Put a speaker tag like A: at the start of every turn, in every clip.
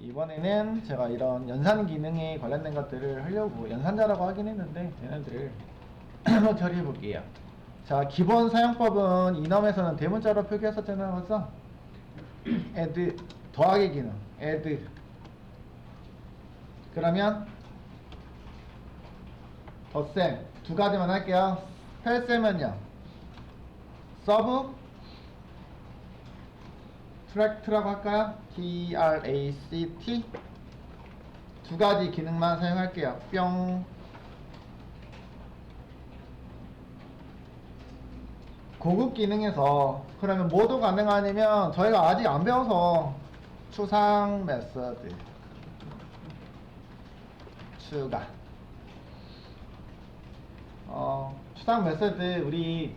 A: 이번에는 제가 이런 연산 기능에 관련된 것들을 하려고 연산자라고 하긴 했는데 얘네들을 처리해 볼게요. 자, 기본 사용법은 이넘에서는 대문자로 표기했었잖아요. 그래서 add 더하기 기능 add 그러면 덧셈 두 가지만 할게요. 펠셈은요. 서브 트랙트라고 할까요? T R A C T 두 가지 기능만 사용할게요. 뿅 고급 기능에서 그러면 뭐도 가능하냐면 저희가 아직 안 배워서 추상 메서드 추가 어, 추상 메서드 우리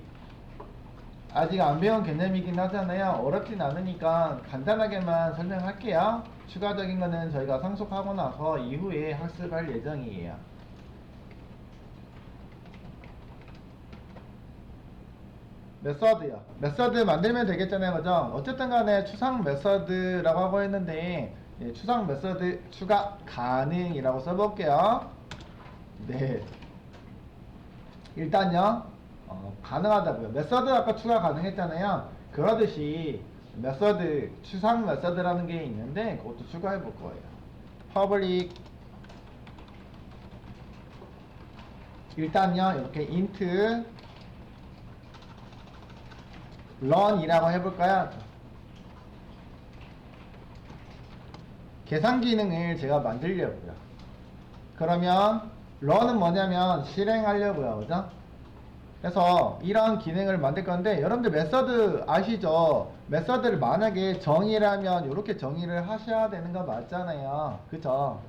A: 아직 안 배운 개념이긴 하잖아요. 어렵진 않으니까 간단하게만 설명할게요. 추가적인 거는 저희가 상속하고 나서 이후에 학습할 예정이에요. 메서드요. 메서드 만들면 되겠잖아요. 그죠? 어쨌든 간에 추상 메서드라고 하고 있는데, 예, 추상 메서드 추가 가능이라고 써볼게요. 네. 일단요, 어, 가능하다고요. 메서드 아까 추가 가능했잖아요. 그러듯이 메서드, 추상 메서드라는 게 있는데, 그것도 추가해 볼 거예요. public 일단요, 이렇게 int run이라고 해볼까요? 계산 기능을 제가 만들려고요. 그러면 run은 뭐냐면 실행하려고요. 그죠? 그래서 이런 기능을 만들 건데 여러분들 메서드 아시죠? 메서드를 만약에 정의라면 이렇게 정의를 하셔야 되는 거 맞잖아요. 그죠?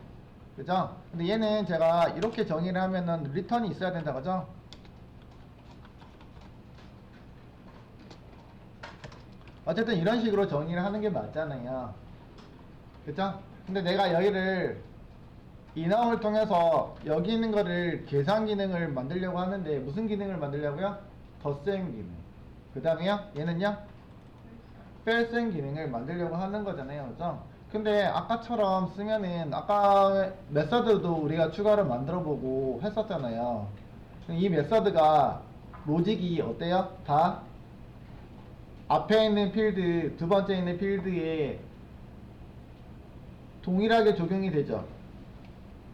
A: 그죠? 근데 얘는 제가 이렇게 정의를 하면은 리턴이 있어야 된다. 그죠? 어쨌든 이런 식으로 정의를 하는 게 맞잖아요. 그죠? 근데 내가 여기를 인함을 통해서 여기 있는 거를 계산 기능을 만들려고 하는데 무슨 기능을 만들려고요? 덧셈 기능. 그 다음에요? 얘는요? 뺄셈 기능을 만들려고 하는 거잖아요. 그죠? 근데 아까처럼 쓰면은 아까 메서드도 우리가 추가로 만들어 보고 했었잖아요. 이 메서드가 로직이 어때요? 다 앞에 있는 필드, 두 번째 있는 필드에 동일하게 적용이 되죠.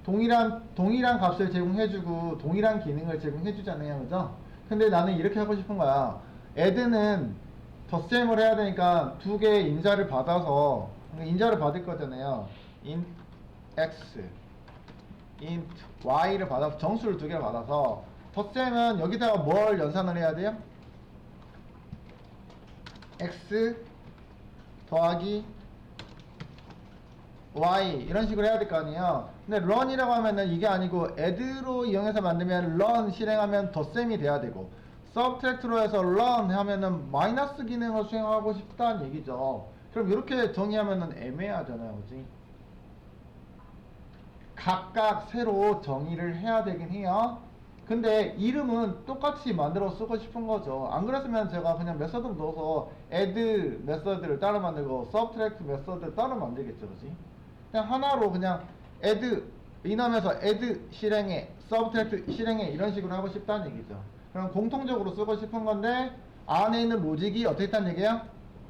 A: 동일한, 동일한 값을 제공해주고, 동일한 기능을 제공해주잖아요. 그죠? 근데 나는 이렇게 하고 싶은 거야. add는 덧셈을 해야 되니까 두 개의 인자를 받아서, 인자를 받을 거잖아요. int x, int y를 받아서, 정수를 두 개를 받아서, 덧셈은 여기다가 뭘 연산을 해야 돼요? x 더하기 y 이런 식으로 해야 될 거 아니에요 근데 run이라고 하면은 이게 아니고 add로 이용해서 만들면 run 실행하면 덧셈이 돼야 되고 subtract로 해서 run 하면은 마이너스 기능을 수행하고 싶다는 얘기죠 그럼 이렇게 정의하면은 애매하잖아요 그지 각각 새로 정의를 해야 되긴 해요 근데 이름은 똑같이 만들어 쓰고 싶은 거죠. 안 그랬으면 제가 그냥 메서드를 넣어서 add 메서드를 따로 만들고 subtract 메서드를 따로 만들겠죠. 그지? 그냥 하나로 그냥 add 이남에서 add 실행해 subtract 실행해 이런 식으로 하고 싶다는 얘기죠. 그럼 공통적으로 쓰고 싶은 건데 안에 있는 로직이 어떻게 있다는 얘기예요?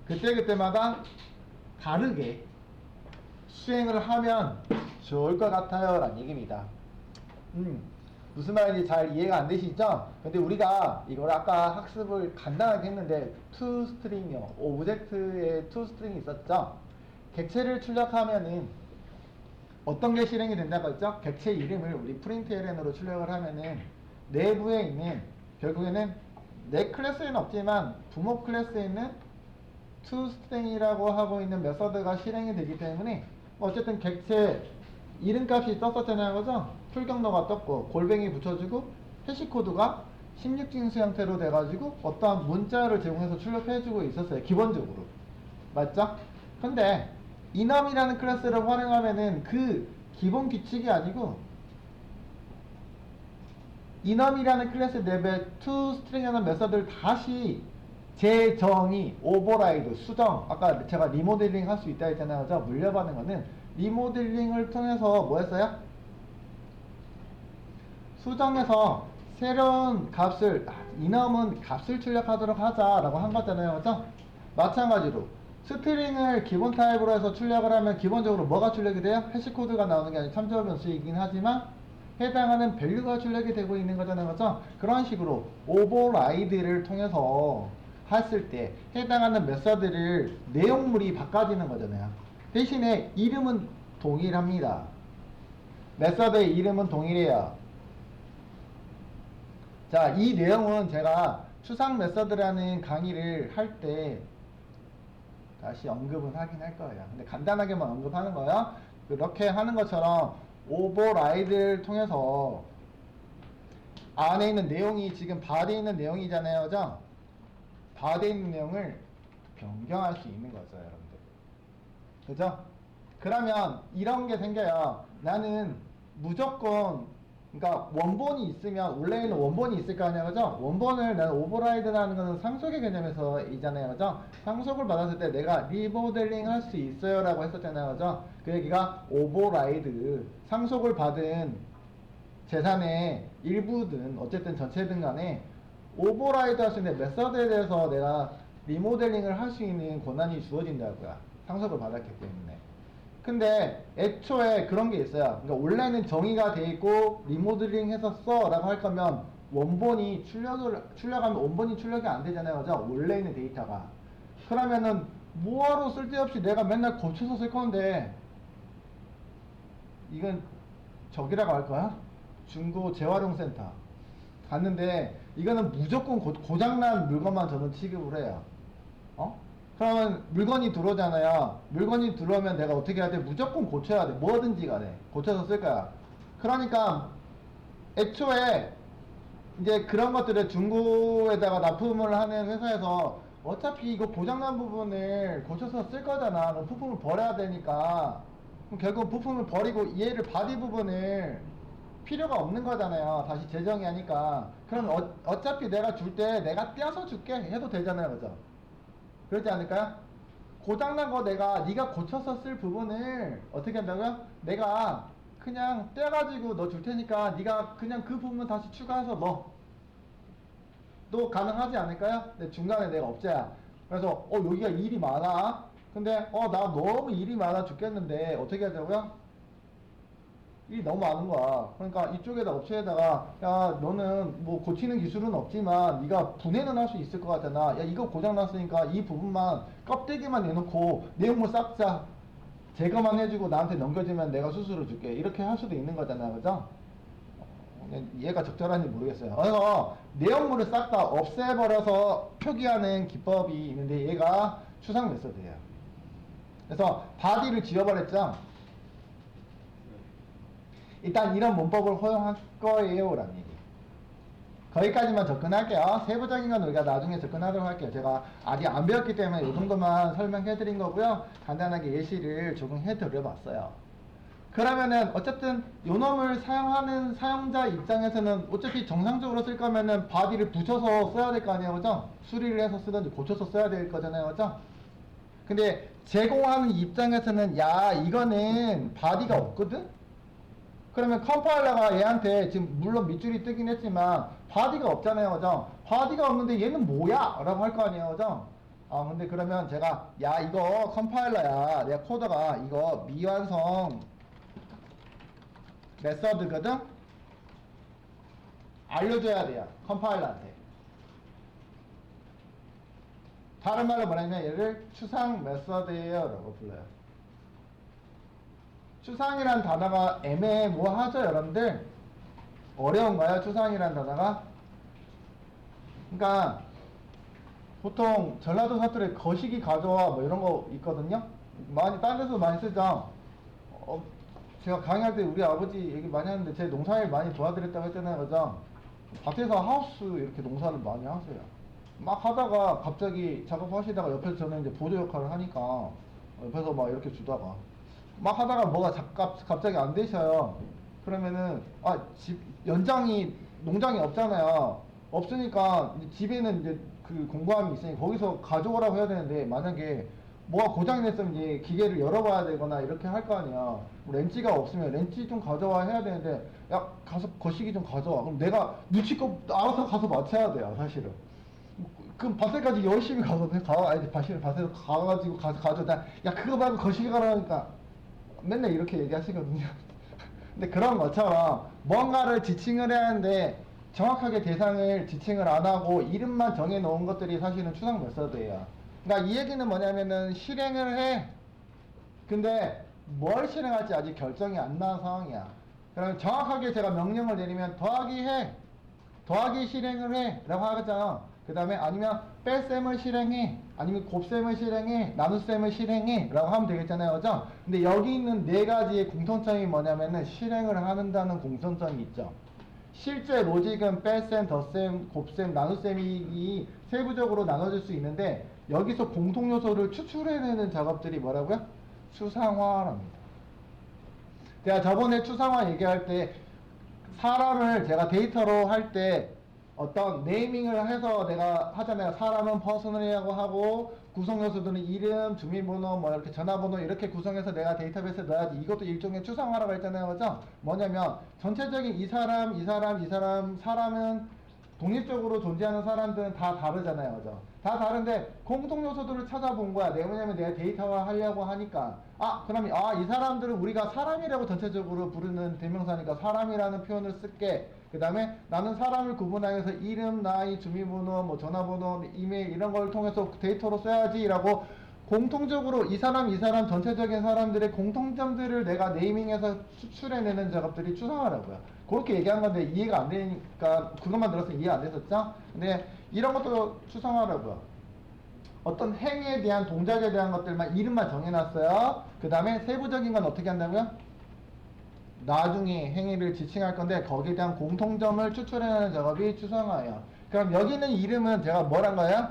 A: 그때그때마다 다르게 수행을 하면 좋을 것 같아요. 라는 얘기입니다. 음. 무슨 말인지 잘 이해가 안 되시죠? 근데 우리가 이걸 아까 학습을 간단하게 했는데 string이요. 오브젝트에 string이 있었죠? 객체를 출력하면은 어떤 게 실행이 된다고 했죠? 객체 이름을 우리 println으로 출력을 하면은 내부에 있는 결국에는 내 클래스에는 없지만 부모 클래스에 있는 to string이라고 하고 있는 메서드가 실행이 되기 때문에 어쨌든 객체 이름값이 떴었잖아요 그죠? 풀경로가 떴고 골뱅이 붙여주고 해시코드가 16진수 형태로 돼가지고 어떠한 문자를 제공해서 출력해주고 있었어요 기본적으로 맞죠? 근데 이남이라는 클래스를 활용하면은 그 기본 규칙이 아니고 이남이라는 클래스 내부에 toString이라는 메서드를 다시 재정의, 오버라이드, 수정. 아까 제가 리모델링 할 수 있다 했잖아요. 그죠? 물려받는 거는 리모델링을 통해서 뭐 했어요? 수정해서 새로운 값을 아, 이놈은 값을 출력하도록 하자라고 한 거잖아요. 그죠? 마찬가지로 스트링을 기본 타입으로 해서 출력을 하면 기본적으로 뭐가 출력이 돼요? 해시 코드가 나오는 게 아니라 참조 변수이긴 하지만 해당하는 밸류가 출력이 되고 있는 거잖아요. 그죠? 그런 식으로 오버라이드를 통해서 했을 때 해당하는 메서드를 내용물이 바꿔지는 거잖아요. 대신에 이름은 동일합니다. 메서드의 이름은 동일해요. 자, 이 내용은 제가 추상 메서드라는 강의를 할때 다시 언급은 하긴 할 거예요. 근데 간단하게만 언급하는 거예요. 그렇게 하는 것처럼 오버라이드를 통해서 안에 있는 내용이 지금 바디에 있는 내용이잖아요. 그죠? 바디에 있는 내용을 변경할 수 있는 거죠, 여러분들. 그죠? 그러면 이런 게 생겨요. 나는 무조건 그러니까 원본이 있으면 원래는 원본이 있을 거 아니야 그죠? 원본을 나는 오버라이드라는 것은 상속의 개념에서 이잖아요 그죠? 상속을 받았을 때 내가 리모델링 할 수 있어요 라고 했었잖아요 그죠? 그 얘기가 오버라이드 상속을 받은 재산의 일부든 어쨌든 전체든 간에 오버라이드 할 수 있는 메서드에 대해서 내가 리모델링을 할 수 있는 권한이 주어진다고요 상속을 받았기 때문에 근데 애초에 그런 게 있어요. 그러니까 원래는 정의가 돼 있고 리모델링 써라고 할 거면 원본이 출력을 출력하면 원본이 출력이 안 되잖아요. 그죠? 원래 있는 데이터가. 그러면은 뭐하러 쓸데없이 내가 맨날 고쳐서 쓸 건데 이건 저기라고 할 거야? 중고 재활용 센터. 갔는데 이거는 무조건 고, 고장난 물건만 저는 취급을 해요. 어? 그러면 물건이 들어오잖아요. 물건이 들어오면 내가 어떻게 해야 돼? 무조건 고쳐야 돼. 뭐든지 간에. 고쳐서 쓸 거야. 그러니까 애초에 이제 그런 것들을 중고에다가 납품을 하는 회사에서 어차피 이거 고장난 부분을 고쳐서 쓸 거잖아. 그럼 부품을 버려야 되니까. 그럼 결국 부품을 버리고 얘를 바디 부분을 필요가 없는 거잖아요. 다시 재정이 하니까. 그럼 어, 어차피 내가 줄 때 내가 떼어서 줄게 해도 되잖아요. 그죠? 그렇지 않을까요? 고장난 거 내가 네가 쓸 부분을 어떻게 한다고요? 내가 그냥 떼가지고 너 줄 테니까 네가 그냥 그 부분 다시 추가해서 넣어. 또 가능하지 않을까요? 근데 중간에 내가 없애야. 그래서 어 여기가 일이 많아. 근데 어 나 너무 일이 많아 죽겠는데 어떻게 하자고요? 일이 너무 많은 거야. 그러니까 이쪽에다 업체에다가 야 너는 뭐 고치는 기술은 없지만 네가 분해는 할 수 있을 것 같잖아. 야 이거 고장 났으니까 이 부분만 껍데기만 내놓고 내용물 싹 다 제거만 해주고 나한테 넘겨주면 내가 수수료 줄게. 이렇게 할 수도 있는 거잖아, 그죠? 어, 얘가 적절한지 모르겠어요. 그래서 내용물을 싹 다 없애버려서 표기하는 기법이 있는데 얘가 추상 메서드예요. 그래서 바디를 지워버렸죠. 일단 이런 문법을 허용할 거예요 라는 얘기. 거기까지만 접근할게요. 세부적인 건 우리가 나중에 접근하도록 할게요. 제가 아직 안 배웠기 때문에 이 정도만 설명해 드린 거고요. 간단하게 예시를 적용해 드려 봤어요. 그러면은 어쨌든 요놈을 사용하는 사용자 입장에서는 어차피 정상적으로 쓸 거면은 바디를 붙여서 써야 될 거 아니에요. 그죠? 수리를 해서 쓰든지 고쳐서 써야 될 거잖아요. 그죠? 근데 제공하는 입장에서는 야 이거는 바디가 없거든 그러면 컴파일러가 얘한테 지금 물론 밑줄이 뜨긴 했지만 바디가 없잖아요 그죠? 바디가 없는데 얘는 뭐야? 라고 할 거 아니에요 그죠? 아 근데 그러면 제가 야 이거 컴파일러야. 내 코드가 이거 미완성 메서드거든? 알려줘야 돼요 컴파일러한테. 다른 말로 뭐냐면 얘를 추상 메서드예요 라고 불러요 추상이란 단어가 애매모호하죠 여러분들? 어려운가요 추상이란 단어가? 그러니까 보통 전라도 사투리 거시기 가져와 뭐 이런 거 있거든요? 많이 딴 데서 많이 쓰죠? 어, 제가 강의할 때 우리 아버지 얘기 많이 하는데 제 농사일 많이 도와드렸다고 했잖아요 그죠? 밭에서 하우스 이렇게 농사를 많이 하세요. 막 하다가 갑자기 작업하시다가 옆에서 저는 이제 보조 역할을 하니까 옆에서 막 이렇게 주다가 막 하다가 뭐가 갑자기 안 되셔요. 그러면은, 아, 집, 연장이, 농장이 없잖아요. 없으니까, 집에는 이제 그 공부함이 있으니 거기서 가져오라고 해야 되는데 만약에 뭐가 고장이 됐으면 이제 기계를 열어봐야 되거나 이렇게 할 거 아니야. 뭐 렌치가 없으면 렌치 좀 가져와 해야 되는데 야 가서 거시기 좀 가져와. 그럼 내가 눈치껏 알아서 가서 맞춰야 돼요 사실은. 그럼 밭에까지 열심히 가서 가 아니 밭에 밭에서 가가지고 가서 가져다 야 그거 말고 거시기 가라니까 맨날 이렇게 얘기하시거든요. 근데 그런 것처럼 뭔가를 지칭을 해야 하는데 정확하게 대상을 지칭을 안 하고 이름만 정해 놓은 것들이 사실은 추상 메서드예요. 그러니까 이 얘기는 뭐냐면은 실행을 해. 근데 뭘 실행할지 아직 결정이 안 나은 상황이야. 그러면 정확하게 제가 명령을 내리면 더하기 해. 더하기 실행을 해. 라고 하잖아. 그 다음에 아니면 뺄셈을 실행해. 아니면 곱셈을 실행해. 나눗셈을 실행해. 라고 하면 되겠잖아요. 그죠? 근데 여기 있는 네 가지의 공통점이 뭐냐면은 실행을 하는다는 공통점이 있죠. 실제 로직은 뺄셈, 덧셈, 곱셈, 나눗셈이 세부적으로 나눠질 수 있는데 여기서 공통 요소를 추출해내는 작업들이 뭐라고요? 추상화랍니다. 제가 저번에 추상화 얘기할 때 사람을 제가 데이터로 할 때 어떤 네이밍을 해서 내가 하잖아요. 사람은 퍼스널이라고 하고 구성 요소들은 이름, 주민번호, 뭐 이렇게 전화번호 이렇게 구성해서 내가 데이터베이스에 넣어야지. 이것도 일종의 추상화라고 했잖아요. 그죠? 뭐냐면 전체적인 이 사람, 이 사람, 이 사람, 사람은 독립적으로 존재하는 사람들은 다 다르잖아요. 그죠? 다 다른데 공통 요소들을 찾아본 거야. 뭐냐면 내가 데이터화 하려고 하니까. 아, 그러면 아, 이 사람들은 우리가 사람이라고 전체적으로 부르는 대명사니까 사람이라는 표현을 쓸게. 그 다음에 나는 사람을 구분하여서 이름, 나이, 주민번호, 뭐 전화번호, 이메일 이런 걸 통해서 데이터로 써야지라고 공통적으로 이 사람, 이 사람 전체적인 사람들의 공통점들을 내가 네이밍해서 추출해내는 작업들이 추상화라고요. 그렇게 얘기한 건데 이해가 안 되니까 그것만 들어서 이해 안 됐었죠? 근데 이런 것도 추상화라고요. 어떤 행위에 대한 동작에 대한 것들만 이름만 정해놨어요. 그 다음에 세부적인 건 어떻게 한다고요? 나중에 행위를 지칭할 건데 거기에 대한 공통점을 추출해내는 작업이 추상화예요. 그럼 여기 있는 이름은 제가 뭐란 거예요?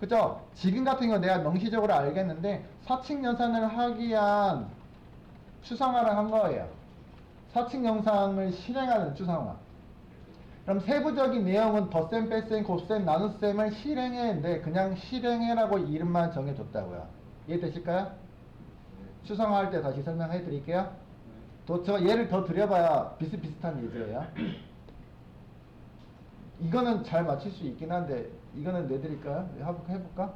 A: 그죠? 지금 같은 경우 내가 명시적으로 알겠는데 사칙 연산을 하기 위한 추상화를 한 거예요. 사칙 영상을 실행하는 추상화. 그럼 세부적인 내용은 덧셈, 뺄셈, 곱셈, 나눗셈을 실행했는데 그냥 실행해라고 이름만 정해줬다고요. 이해되실까요? 추상화할 때 다시 설명해 드릴게요. 또 제가 예를 더 드려봐야 비슷비슷한 예제예요. 이거는 잘 맞출 수 있긴 한데 이거는 내드릴까요? 해볼까?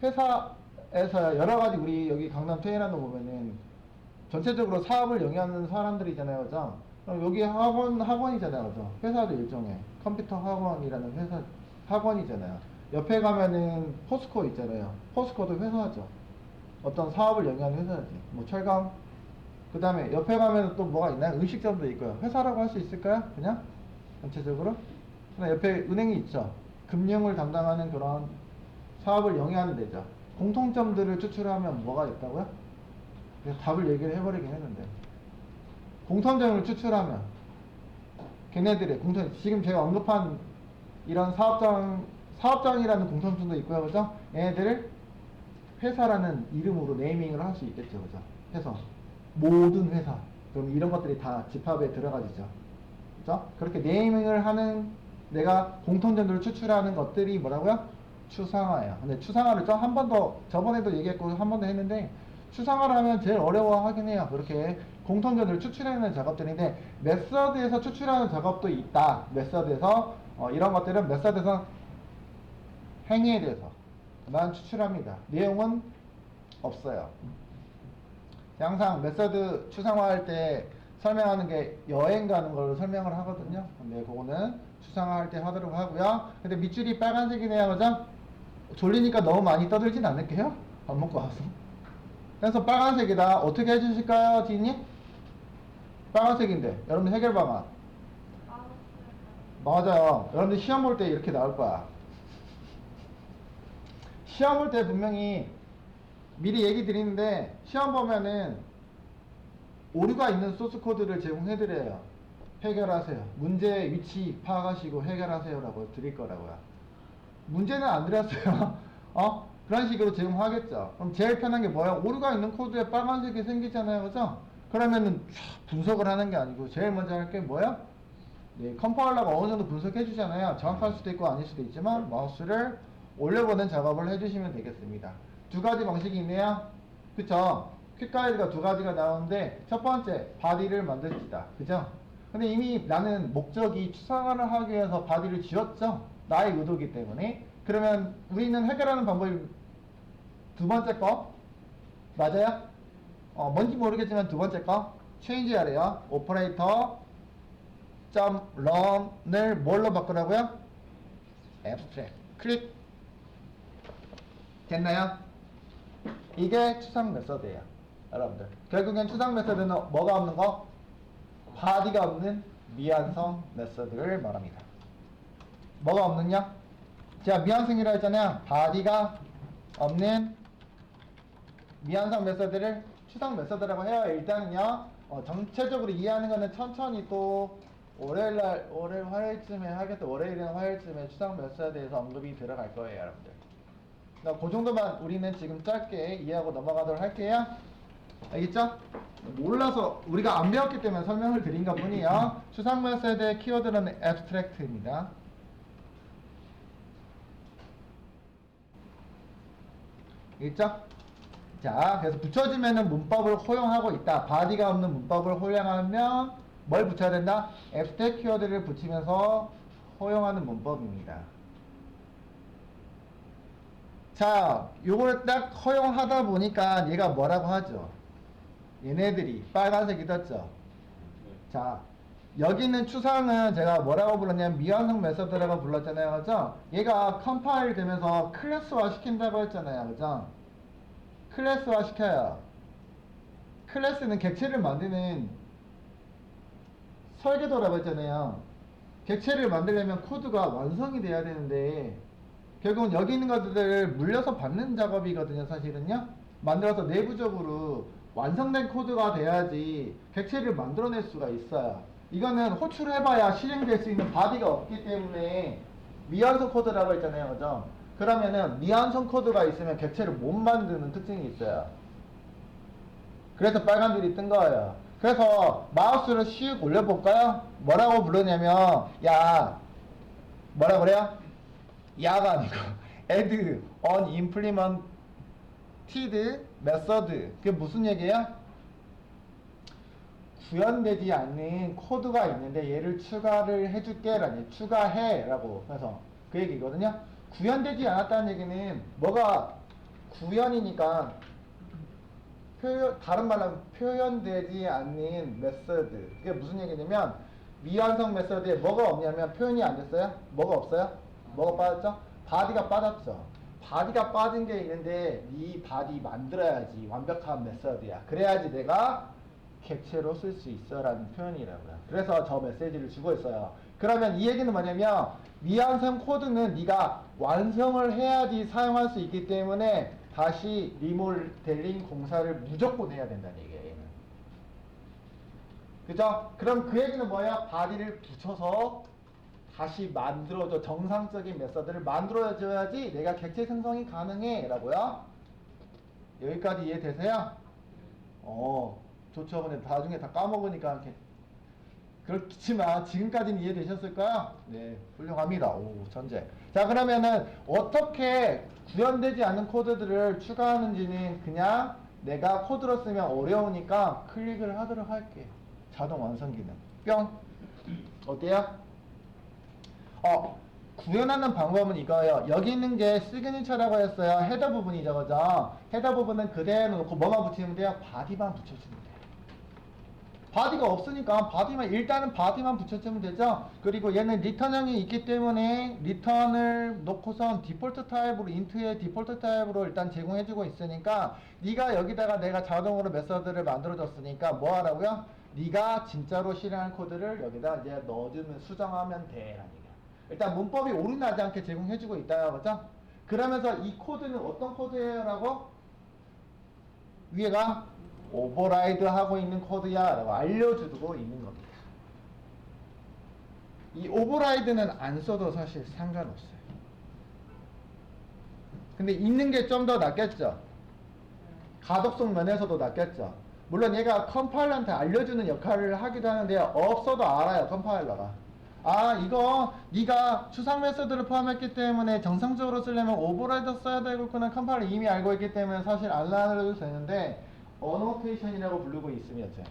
A: 회사에서 여러 가지 우리 여기 강남 테헤란도 보면은 전체적으로 사업을 영위하는 사람들이잖아요, 그죠? 그럼 여기 학원 학원이잖아요, 그죠? 회사도 일종의 컴퓨터 학원이라는 회사 학원이잖아요. 옆에 가면은 포스코 있잖아요. 포스코도 회사죠. 어떤 사업을 영위하는 회사지. 뭐 철강. 그 다음에 옆에 가면 또 뭐가 있나요? 음식점도 있고요. 회사라고 할 수 있을까요? 그냥 전체적으로. 옆에 은행이 있죠. 금융을 담당하는 그런 사업을 영위하는 데죠. 공통점들을 추출하면 뭐가 있다고요? 답을 얘기를 해버리긴 했는데 공통점을 추출하면 걔네들의 공통 지금 제가 언급한 이런 사업장 사업장이라는 공통점도 있고요, 그죠? 얘네들을 회사라는 이름으로 네이밍을 할 수 있겠죠, 그죠? 해서 모든 회사 그럼 이런 것들이 다 집합에 들어가지죠, 그죠? 그렇게 네이밍을 하는 내가 공통점들을 추출하는 것들이 뭐라고요? 추상화예요. 근데 추상화를 좀한번 더 저번에도 얘기했고 한 번 더 했는데 추상화를 하면 제일 어려워하긴 해요. 그렇게 공통점들을 추출해내는 작업들인데 메서드에서 추출하는 작업도 있다. 메서드에서 어, 이런 것들은 메서드에서 행위에 대해서만 추출합니다. 내용은 없어요. 항상 메서드 추상화할 때 설명하는 게 여행 가는 걸 설명을 하거든요. 근데 그거는 추상화할 때 하도록 하고요. 근데 밑줄이 빨간색이네요, 그죠? 졸리니까 너무 많이 떠들진 않을게요. 밥 먹고 와서. 그래서 빨간색이다. 어떻게 해주실까요, 지인님? 빨간색인데. 여러분들 해결 방안. 맞아요. 여러분들 시험 볼 때 이렇게 나올 거야. 시험 볼 때 분명히 미리 얘기 드리는데 시험 보면은 오류가 있는 소스 코드를 제공해 드려요. 해결하세요. 문제 위치 파악하시고 해결하세요라고 드릴 거라고요. 문제는 안 드렸어요. 어? 그런 식으로 제공하겠죠. 그럼 제일 편한 게 뭐야? 오류가 있는 코드에 빨간색이 생기잖아요. 그죠? 그러면은 촤, 분석을 하는 게 아니고 제일 먼저 할 게 뭐야? 네, 컴파일러가 어느 정도 분석해 주잖아요. 정확할 수도 있고 아닐 수도 있지만 마우스를 올려보는 작업을 해주시면 되겠습니다. 두 가지 방식이 있네요. 그쵸? 퀵가이드가 두 가지가 나오는데 첫 번째 바디를 만듭시다. 그죠? 근데 이미 나는 목적이 추상화를 하기 위해서 바디를 지었죠. 나의 의도기 때문에. 그러면 우리는 해결하는 방법이 두 번째 거 맞아요? 어, 뭔지 모르겠지만 두 번째 거 change 하래요. 오퍼레이터 점 run을 뭘로 바꾸라고요? abstract 클릭 됐나요? 이게 추상 메서드예요. 여러분들 결국엔 추상 메서드는 뭐가 없는 거? 바디가 없는 미완성 메서드를 말합니다. 뭐가 없느냐? 제가 미완성이라 했잖아요. 바디가 없는 미완성 메서드를 추상 메서드라고 해요. 일단은요. 어, 전체적으로 이해하는 거는 천천히 또 월요일 날 월요일 화요일쯤에 하겠다. 월요일이나 화요일쯤에 추상 메서드에서 언급이 들어갈 거예요, 여러분들. 나그 정도만 우리는 지금 짧게 이해하고 넘어가도록 할게요. 알겠죠? 몰라서 우리가 안 배웠기 때문에 설명을 드린 것 뿐이에요. 추상 메서드의 키워드는 abstract입니다. 있죠? 자, 그래서 붙여주면은 문법을 허용하고 있다. 바디가 없는 문법을 허용하면 뭘 붙여야 된다? abstract 키워드를 붙이면서 허용하는 문법입니다. 자, 요걸 딱 허용하다 보니까 얘가 뭐라고 하죠? 얘네들이 빨간색이 떴죠? 자, 여기 있는 추상은 제가 뭐라고 불렀냐면 미완성 메서드라고 불렀잖아요. 그죠? 얘가 컴파일 되면서 클래스화 시킨다고 했잖아요. 그죠? 클래스화 시켜요. 클래스는 객체를 만드는 설계도라고 했잖아요. 객체를 만들려면 코드가 완성이 돼야 되는데 결국은 여기 있는 것들을 물려서 받는 작업이거든요. 사실은요. 만들어서 내부적으로 완성된 코드가 돼야지 객체를 만들어낼 수가 있어요. 이거는 호출해봐야 실행될 수 있는 바디가 없기 때문에 미완성 코드라고 했잖아요. 그죠? 그러면은 미완성 코드가 있으면 객체를 못 만드는 특징이 있어요. 그래서 빨간불이 뜬 거예요. 그래서 마우스를 슉 올려볼까요? 뭐라고 부르냐면 야 뭐라 그래요? 야가 아니고 add on implemented method 그게 무슨 얘기야? 구현되지 않는 코드가 있는데 얘를 추가를 해줄게 라니 추가해 라고 해서 그 얘기거든요. 구현되지 않았다는 얘기는 뭐가 구현이니까 표현, 다른 말로 하면 표현되지 않는 메서드. 그게 무슨 얘기냐면 미완성 메서드에 뭐가 없냐면 표현이 안 됐어요? 뭐가 없어요 뭐가 빠졌죠 바디가 빠졌죠 바디가 빠진 게 있는데 이 바디 만들어야지 완벽한 메서드야 그래야지 내가 객체로 쓸 수 있어 라는 표현이라고요. 그래서 저 메시지를 주고 있어요. 그러면 이 얘기는 뭐냐면 미완성 코드는 네가 완성을 해야지 사용할 수 있기 때문에 다시 리모델링 공사를 무조건 해야 된다는 얘기예요. 그죠? 그럼 그 얘기는 뭐야? 바디를 붙여서 다시 만들어줘 정상적인 메서드를 만들어줘야지 내가 객체 생성이 가능해 라고요. 여기까지 이해되세요? 어. 좋죠. 근데 나중에 다 까먹으니까 이렇게 그렇지만 지금까지는 이해되셨을까요? 네, 훌륭합니다. 오, 천재. 자, 그러면은 어떻게 구현되지 않는 코드들을 추가하는지는 그냥 내가 코드로 쓰면 어려우니까 클릭을 하도록 할게요. 자동 완성 기능. 뿅. 어때요? 어, 구현하는 방법은 이거예요. 여기 있는 게 시그니처라고 했어요. 헤더 부분이죠, 그죠? 헤더 부분은 그대로 놓고 뭐만 붙이면 돼요? 바디만 붙여주면 돼요. 바디가 없으니까 바디만 일단은 바디만 붙여주면 되죠. 그리고 얘는 리턴형이 있기 때문에 리턴을 놓고선 디폴트 타입으로 인트의 디폴트 타입으로 일단 제공해주고 있으니까 네가 여기다가 내가 자동으로 메서드를 만들어줬으니까 뭐 하라고요? 네가 진짜로 실행할 코드를 여기다 이제 넣어주면 수정하면 돼 라는 얘기야. 일단 문법이 오류나지 않게 제공해주고 있다, 그죠? 그러면서 이 코드는 어떤 코드예요라고? 위에가 오버라이드 하고 있는 코드야 라고 알려주고 있는 겁니다. 이 오버라이드는 안 써도 사실 상관없어요. 근데 있는 게 좀 더 낫겠죠? 가독성 면에서도 낫겠죠? 물론 얘가 컴파일러한테 알려주는 역할을 하기도 하는데 없어도 알아요, 컴파일러가. 아 이거 네가 추상 메소드를 포함했기 때문에 정상적으로 쓰려면 오버라이드 써야 되겠구나 컴파일을 이미 알고 있기 때문에 사실 안 알려도 되는데 어노테이션이라고 부르고 돼.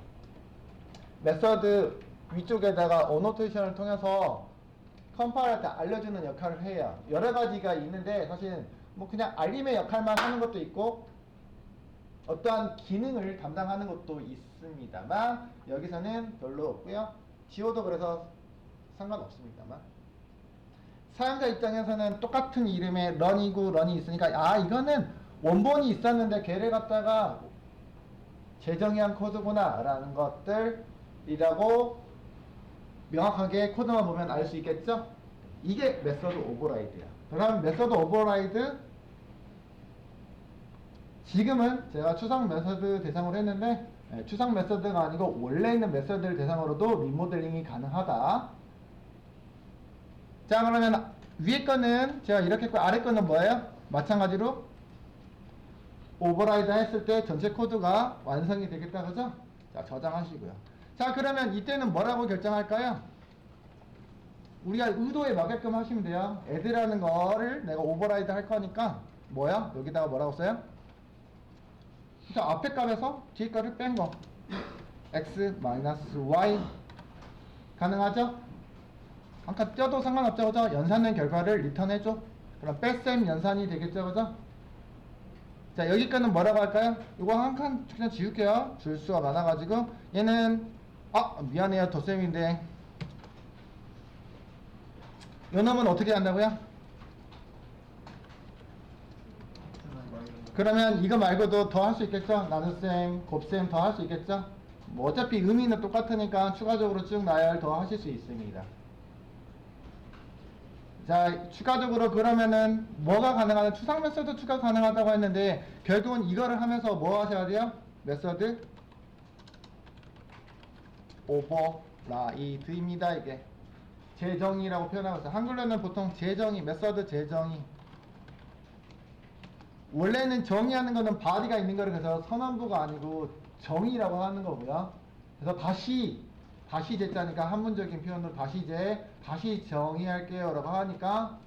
A: 메서드 위쪽에다가 어노테이션을 통해서 컴파일한테 알려주는 역할을 해요. 여러 가지가 있는데 사실 뭐 그냥 알림의 역할만 하는 것도 있고 어떠한 기능을 담당하는 것도 있습니다만 여기서는 별로 없고요. 지워도 그래서 상관없습니다만 사용자 입장에서는 똑같은 이름의 런이고 런이 있으니까 아 이거는 원본이 있었는데 걔를 갖다가 재정의한 코드구나 라는 것들이라고 명확하게 코드만 보면 알 수 있겠죠? 이게 메서드 오버라이드야. 그럼 메서드 오버라이드 지금은 제가 추상 메서드 대상으로 했는데 예, 추상 메서드가 아니고 원래 있는 메서드를 대상으로도 리모델링이 가능하다. 자 그러면 위에 거는 제가 이렇게 했고 아래 거는 뭐예요? 마찬가지로 오버라이드 했을 때 전체 코드가 완성이 되겠다 그죠? 자 저장하시고요. 자 그러면 이때는 뭐라고 결정할까요? 우리가 의도에 맞게끔 하시면 돼요. 애드라는 거를 내가 오버라이드 할 거니까 뭐야? 여기다가 뭐라고 써요? 자 앞에 값에서 뒤에 값을 뺀 거. x 마이너스 y 가능하죠? 한칸 떼도 상관없죠 그죠? 연산된 결과를 리턴해줘 그럼 뺄셈 연산이 되겠죠 그죠? 자 여기 거는 뭐라고 할까요? 이거 한 칸 그냥 지울게요 줄 수가 많아가지고 얘는 아 미안해요 덧셈인데 요 놈은 어떻게 한다고요? 그러면 이거 말고도 더 할 수 있겠죠? 나눗셈, 곱셈 더 할 수 있겠죠? 뭐 어차피 의미는 똑같으니까 추가적으로 쭉 나열 더 하실 수 있습니다. 자, 추가적으로 그러면은 뭐가 가능하냐? 추상 메서드 추가 가능하다고 했는데 결국은 이거를 하면서 뭐 하셔야 돼요? 메서드 오버라이드입니다. 이게 재정의라고 표현하고 있어요. 한글로는 보통 재정의, 메서드 재정의 원래는 정의하는 거는 바디가 있는 거를 그래서 선언부가 아니고 정의라고 하는 거고요. 그래서 다시 다시 제자니까 한문적인 표현으로 다시 제 다시 정의할게요 라고 하니까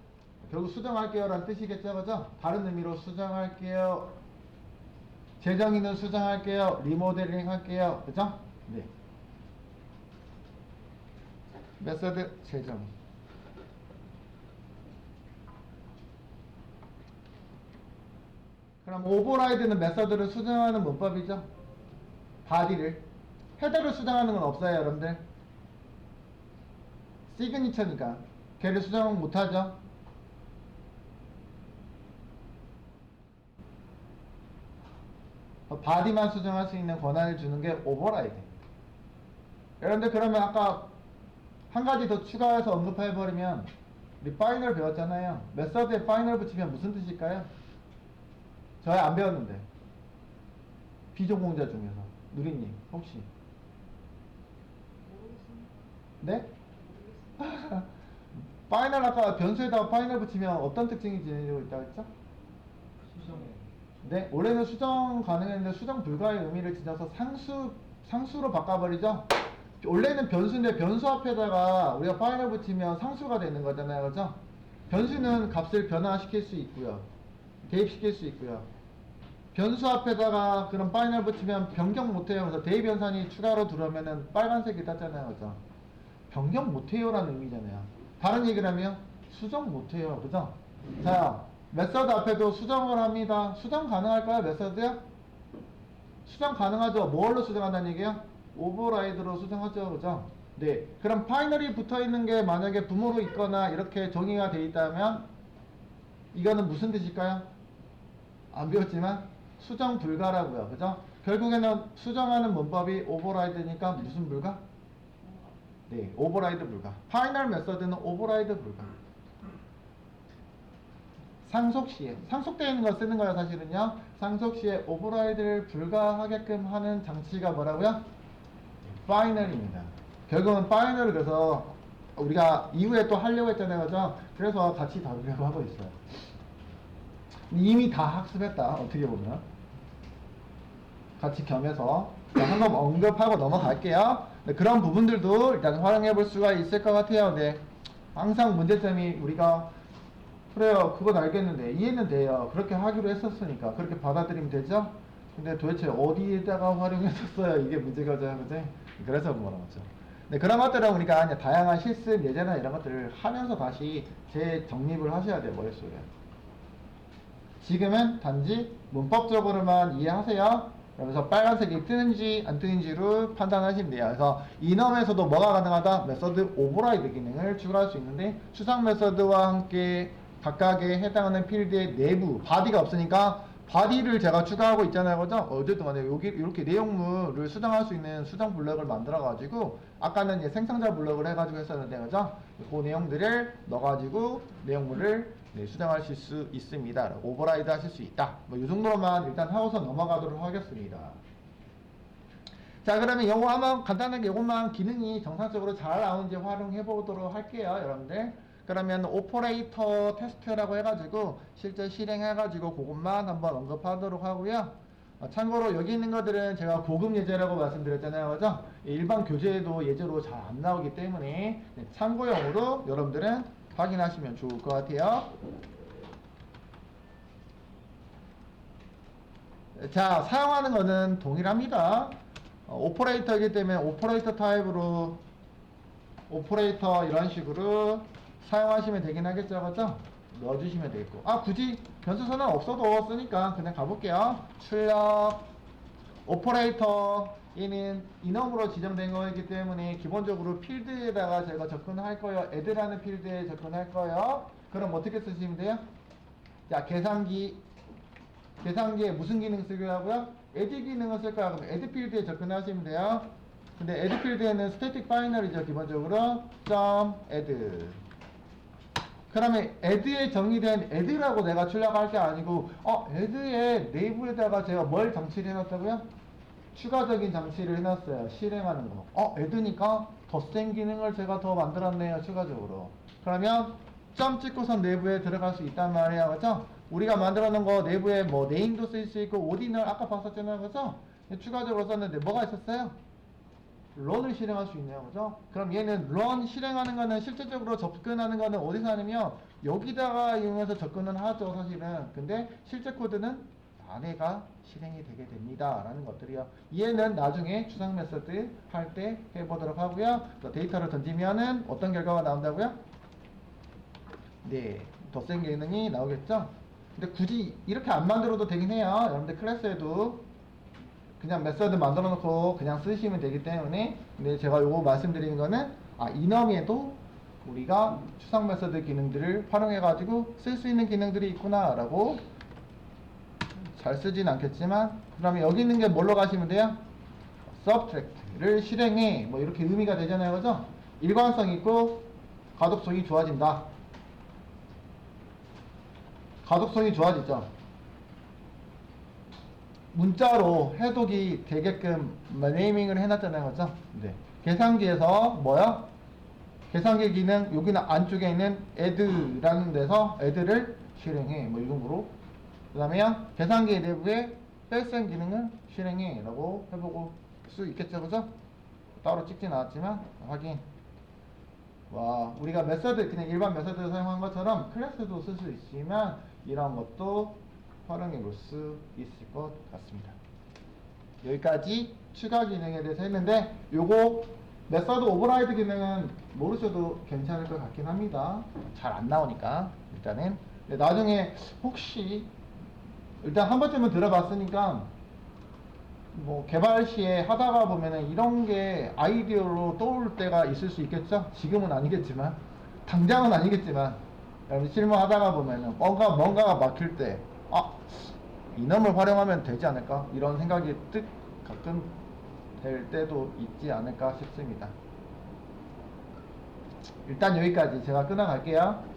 A: 결국 수정할게요 라는 뜻이겠죠, 그죠? 다른 의미로 수정할게요. 재정의는 수정할게요. 리모델링 할게요. 그죠? 네. 메서드 재정의. 그럼 오버라이드는 메서드를 수정하는 문법이죠. 바디를 헤더를 수정하는 건 없어요, 여러분들. 시그니처니까 걔를 수정 못하죠. 어, 바디만 수정할 수 있는 권한을 주는 게 오버라이드. 여러분들 그러면 아까 한 가지 더 추가해서 언급해버리면 우리 파이널 배웠잖아요. 메서드에 파이널 붙이면 무슨 뜻일까요? 저희 안 배웠는데 비전공자 중에서 누리님 혹시 네? 파이널 아까 변수에다가 파이널 붙이면 어떤 특징이 지니고 있다고 했죠?
B: 수정해.
A: 네, 원래는 수정 가능했는데 수정 불가의 의미를 지녀서 상수 상수로 바꿔버리죠. 원래는 변수인데 변수 앞에다가 우리가 파이널 붙이면 상수가 되는 거잖아요, 그죠? 변수는 값을 변화시킬 수 있고요, 대입시킬 수 있고요. 변수 앞에다가 그런 파이널 붙이면 변경 못해요. 그래서 대입 연산이 추가로 들어오면은 빨간색이 떴잖아요, 그죠? 변경 못해요라는 의미잖아요. 다른 얘기를 하면 수정 못해요, 그죠? 자, 메서드 앞에도 수정을 합니다. 수정 가능할까요, 메서드요? 수정 가능하죠. 뭘로 수정한다는 얘기예요? 오버라이드로 수정하죠, 그죠? 네. 그럼 파이널이 붙어 있는 게 만약에 부모로 있거나 이렇게 정의가 돼 있다면 이거는 무슨 뜻일까요? 안 배웠지만 수정 불가라고요, 그죠? 결국에는 수정하는 문법이 오버라이드니까 무슨 불가? 네, 오버라이드 불가. 파이널 메서드는 오버라이드 불가. 상속 시에 상속되어 있는 거 쓰는 거예요 사실은요 상속 시에 오버라이드를 불가하게끔 하는 장치가 뭐라고요? 파이널입니다 결국은 파이널을 그래서 우리가 이후에 또 하려고 했잖아요 그죠? 그래서 같이 다루려고 하고 있어요 이미 다 학습했다 어떻게 보면 같이 겸해서 자, 한번 언급하고 넘어갈게요. 네, 그런 부분들도 일단 활용해 볼 수가 있을 것 같아요. 네. 항상 문제점이 우리가 그래요. 그건 알겠는데 이해는 돼요. 그렇게 하기로 했었으니까 그렇게 받아들이면 되죠. 근데 도대체 어디에다가 활용했었어요? 이게 문제가죠, 그지? 그래서 그런 거죠. 네, 그런 것들은 우리가 이제 다양한 실습 예제나 이런 것들을 하면서 다시 재정립을 하셔야 돼요, 머릿속에. 지금은 단지 문법적으로만 이해하세요. 그러면서 빨간색이 뜨는지 안 뜨는지를 판단하시면 돼요. 그래서 이넘에서도 뭐가 가능하다? 메서드 오버라이드 기능을 추가할 수 있는데 추상 메서드와 함께 각각에 해당하는 필드의 내부 바디가 없으니까 바디를 제가 추가하고 있잖아요. 그죠? 어쨌든 간에 여기 이렇게 내용물을 수정할 수 있는 수정 블럭을 만들어 가지고 아까는 이제 생성자 블럭을 해 가지고 했었는데 그죠? 그 내용들을 넣어 가지고 내용물을 네, 수정하실 수 있습니다. 오버라이드 하실 수 있다. 뭐 이 정도로만 일단 하고서 넘어가도록 하겠습니다. 자 그러면 요거 한번 간단하게 요것만 기능이 정상적으로 잘 나오는지 활용해 보도록 할게요 여러분들 그러면 오퍼레이터 테스트라고 해가지고 실제 실행해가지고 그것만 한번 언급하도록 하고요 어, 참고로 여기 있는 것들은 제가 고급 예제라고 말씀드렸잖아요 그죠 일반 교재에도 예제로 잘 안 나오기 때문에 네, 참고용으로 여러분들은 확인하시면 좋을 것 같아요. 자 사용하는 거는 동일합니다. 어, 오퍼레이터이기 때문에 오퍼레이터 타입으로 오퍼레이터 이런 식으로 사용하시면 되긴 하겠죠. 그죠? 넣어주시면 되겠고. 아 굳이 변수 선언 없어도 쓰니까 그냥 가볼게요. 출력 오퍼레이터 얘는 이넘으로 지정된 거이기 때문에 기본적으로 필드에다가 제가 접근할 거예요 애드라는 필드에 접근할 거예요 그럼 어떻게 쓰시면 돼요 자 계산기 계산기에 무슨 기능 쓰려고요? 에드 기능을 쓸 거야. 그럼 에드 필드에 접근하시면 돼요. 근데 에드 필드에는 스태틱 파이널이죠. 기본적으로 점 에드. 그러면 에드에 정의된 에드라고 내가 출력할 게 아니고 어 에드의 내부에다가 제가 뭘 장치를 해놨다고요? 추가적인 장치를 해놨어요. 실행하는 거. 어 에드니까 더 센 기능을 제가 더 만들었네요. 추가적으로. 그러면 점 찍고선 내부에 들어갈 수 있단 말이야. 그죠? 우리가 만들어 놓은 거 내부에 뭐 네임도 쓸 수 있고 오디널 아까 봤었잖아요. 그죠? 추가적으로 썼는데 뭐가 있었어요? 런을 실행할 수 있네요. 그죠? 그럼 얘는 런 실행하는 거는 실제적으로 접근하는 거는 어디서 하냐면 여기다가 이용해서 접근은 하죠. 사실은. 근데 실제 코드는 안에가 실행이 되게 됩니다. 라는 것들이요. 얘는 나중에 추상 메서드 할 때 해보도록 하고요. 또 데이터를 던지면은 어떤 결과가 나온다고요? 네, 더 센 기능이 나오겠죠? 근데 굳이 이렇게 안 만들어도 되긴 해요. 여러분들 클래스에도 그냥 메서드 만들어 놓고 그냥 쓰시면 되기 때문에 근데 제가 요거 말씀드리는 거는 아 이너미에도 우리가 추상 메서드 기능들을 활용해 가지고 쓸 수 있는 기능들이 있구나 라고 잘 쓰진 않겠지만 그러면 여기 있는 게 뭘로 가시면 돼요? subtract를 실행해 뭐 이렇게 의미가 되잖아요 그죠? 일관성 있고 가독성이 좋아진다 가독성이 좋아지죠. 문자로 해독이 되게끔 네이밍을 해놨잖아요, 그죠? 네. 계산기에서 뭐야? 계산기 기능 여기는 안쪽에 있는 add라는 데서 add를 실행해, 뭐 이 정도로. 그 다음에 계산기 내부에 뺄셈 기능을 실행해 라고 해보고 수 있겠죠, 그죠? 따로 찍진 않았지만 확인. 와, 우리가 메서드 그냥 일반 메서드 사용한 것처럼 클래스도 쓸 수 있지만 이런 것도 활용해 볼 수 있을 것 같습니다. 여기까지 추가 기능에 대해서 했는데 요거 메서드 오버라이드 기능은 모르셔도 괜찮을 것 같긴 합니다. 잘 안 나오니까 일단은 나중에 혹시 일단 한 번쯤은 들어봤으니까 뭐 개발 시에 하다가 보면은 이런 게 아이디어로 떠올 때가 있을 수 있겠죠? 지금은 아니겠지만 당장은 아니겠지만 여러분 실무하다가 보면은 뭔가 뭔가가 막힐 때 아, 이놈을 활용하면 되지 않을까? 이런 생각이 뜻 가끔 될 때도 있지 않을까 싶습니다. 일단 여기까지 제가 끊어갈게요.